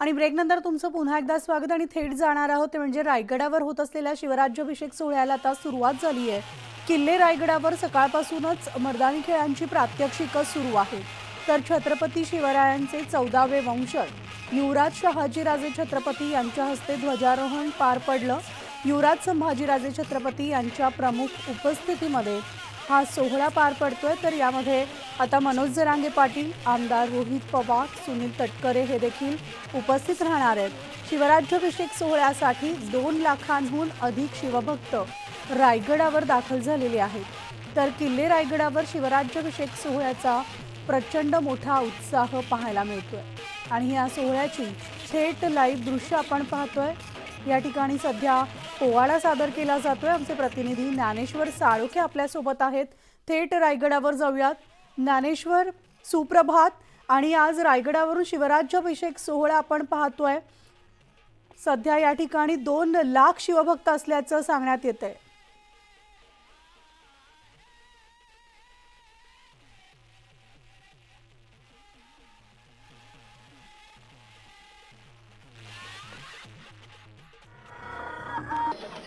आणि ब्रेकनंतर तुमचं पुन्हा एकदा स्वागत आणि थेट जाणार आहोत. ते म्हणजे रायगडावर होत असलेल्या शिवराज्याभिषेक सोहळ्याला आता सुरुवात झाली आहे किल्ले रायगडावर सकाळपासूनच मर्दानी खेळांची प्रात्यक्षिकं सुरू आहे तर छत्रपती शिवरायांचे चौदावे वंशज. युवराज शहाजीराजे छत्रपती यांच्या हस्ते ध्वजारोहण पार पडलं. युवराज संभाजीराजे छत्रपती यांच्या प्रमुख उपस्थितीमध्ये हा सोहळा पार पडतोय. तर यामध्ये आता मनोज जरांगे पाटील आमदार रोहित पवार सुनील तटकरे हे देखील उपस्थित राहणार आहेत. शिवराज्याभिषेक सोहळ्यासाठी दोन लाखांहून अधिक शिवभक्त रायगडावर दाखल झालेले आहेत. तर किल्ले रायगडावर शिवराज्याभिषेक सोहळ्याचा प्रचंड मोठा उत्साह पाहायला मिळतोय. आणि या सोहळ्याची थेट लाईव्ह दृश्य आपण पाहतोय. या ठिकाणी सध्या पोवाडा सादर केला जातोय. आमचे प्रतिनिधी ज्ञानेश्वर साळोखे आपल्यासोबत आहेत. थेट रायगडावर जाऊयात. ज्ञानेश्वर सुप्रभात आणि आज रायगडावरून शिवराज्याभिषेक सोहळा आपण पाहतोय. सध्या या ठिकाणी दोन लाख शिवभक्त असल्याचं सांगण्यात येत आहे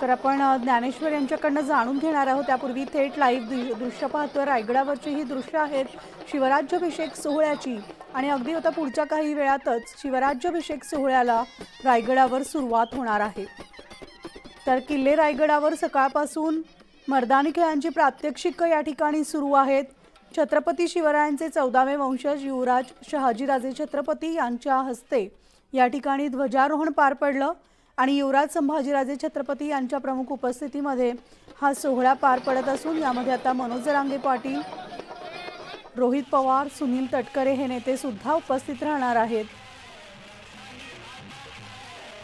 तर आपण ज्ञानेश्वर यांच्याकडनं जाणून घेणार आहोत. त्यापूर्वी थेट लाईव्ह दृश्य पाहतो रायगडावरची ही दृश्य आहेत शिवराज्याभिषेक सोहळ्याची. आणि अगदी आता पुढच्या काही वेळातच शिवराज्याभिषेक सोहळ्याला रायगडावर सुरुवात होणार आहे. तर किल्ले रायगडावर सकाळपासून मर्दानी खेळांची प्रात्यक्षिकं या ठिकाणी सुरू आहेत. छत्रपती शिवरायांचे चौदावे वंशज युवराज शहाजीराजे छत्रपती यांच्या हस्ते या ठिकाणी ध्वजारोहण पार पडलं. आणि युवराज संभाजीराजे छत्रपती यांच्या प्रमुख उपस्थितीमध्ये हा सोहळा पार पडत असून यामध्ये आता मनोज रांगे पाटील रोहित पवार सुनील तटकरे हे नेते सुद्धा उपस्थित राहणार आहेत.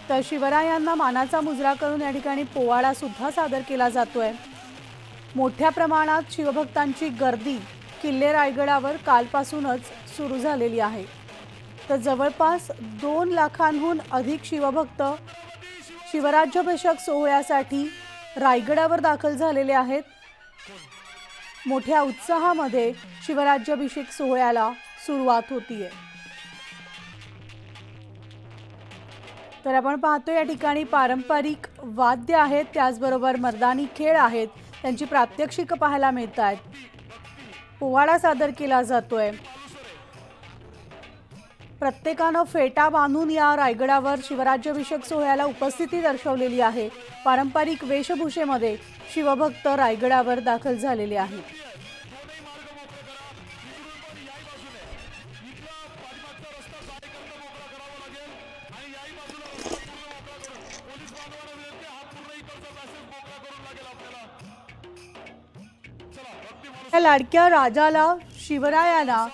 तर शिवरायांना मानाचा मुजरा करून या ठिकाणी पोवाडा सुद्धा सादर केला जातोय. मोठ्या प्रमाणात शिवभक्तांची गर्दी किल्ले रायगडावर कालपासूनच सुरू झालेली आहे. तर जवळपास दोन लाखांहून अधिक शिवभक्त शिवराज्याभिषेक सोहळ्यासाठी रायगडावर दाखल झालेले आहेत. मोठ्या उत्साहामध्ये शिवराज्याभिषेक सोहळ्याला सुरुवात होतीये. तर आपण पाहतो या ठिकाणी पारंपरिक वाद्य आहेत. त्याचबरोबर मर्दानी खेळ आहेत. त्यांची प्रात्यक्षिकं पाहायला मिळत आहेत पोवाडा सादर केला जातोय. प्रत्येकानं फेटा बांधून या रायगडावर शिवराज्याभिषेक सोहळ्याला उपस्थिती दर्शवलेली आहे. पारंपरिक वेशभूषेमध्ये शिवभक्त रायगडावर दाखल झालेले आहेत. लाडक्या राजाला शिवरायाला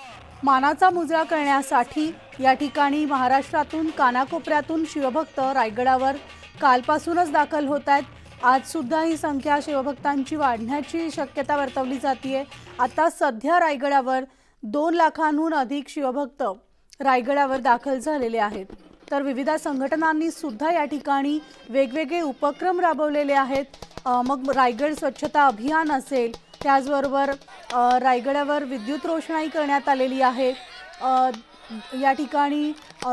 मानाचा मुजरा करण्यासाठी या ठिकाणी महाराष्ट्रातून कानाकोपऱ्यातून शिवभक्त रायगडावर कालपासूनच दाखल होत आहेत. आजसुद्धा ही संख्या शिवभक्तांची वाढण्याची शक्यता वर्तवली जाते आता सध्या रायगडावर दोन लाखांहून अधिक शिवभक्त रायगडावर दाखल झालेले आहेत. तर विविध संघटनांनी सुद्धा या ठिकाणी वेगवेगळे उपक्रम राबवलेले आहेत. मग रायगड स्वच्छता अभियान असेल त्याचबरोबर रायगडावर विद्युत रोषणाई करण्यात आलेली आहे. या ठिकाणी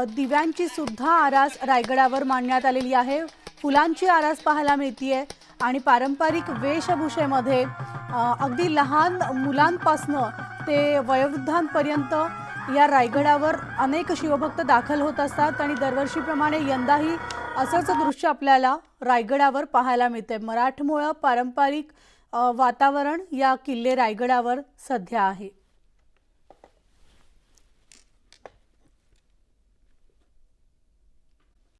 दिव्यांची सुद्धा आरास रायगडावर मांडण्यात आलेली आहे. फुलांची आरास पाहायला मिळतीये आणि पारंपरिक वेशभूषेमध्ये अगदी लहान मुलांपासनं ते वयोवृद्धांपर्यंत या रायगडावर अनेक शिवभक्त दाखल होत असतात आणि दरवर्षीप्रमाणे यंदाही असंच दृश्य आपल्याला रायगडावर पाहायला मिळते मराठमोळं पारंपरिक वातावरण या किल्ले रायगडावर सध्या आहे.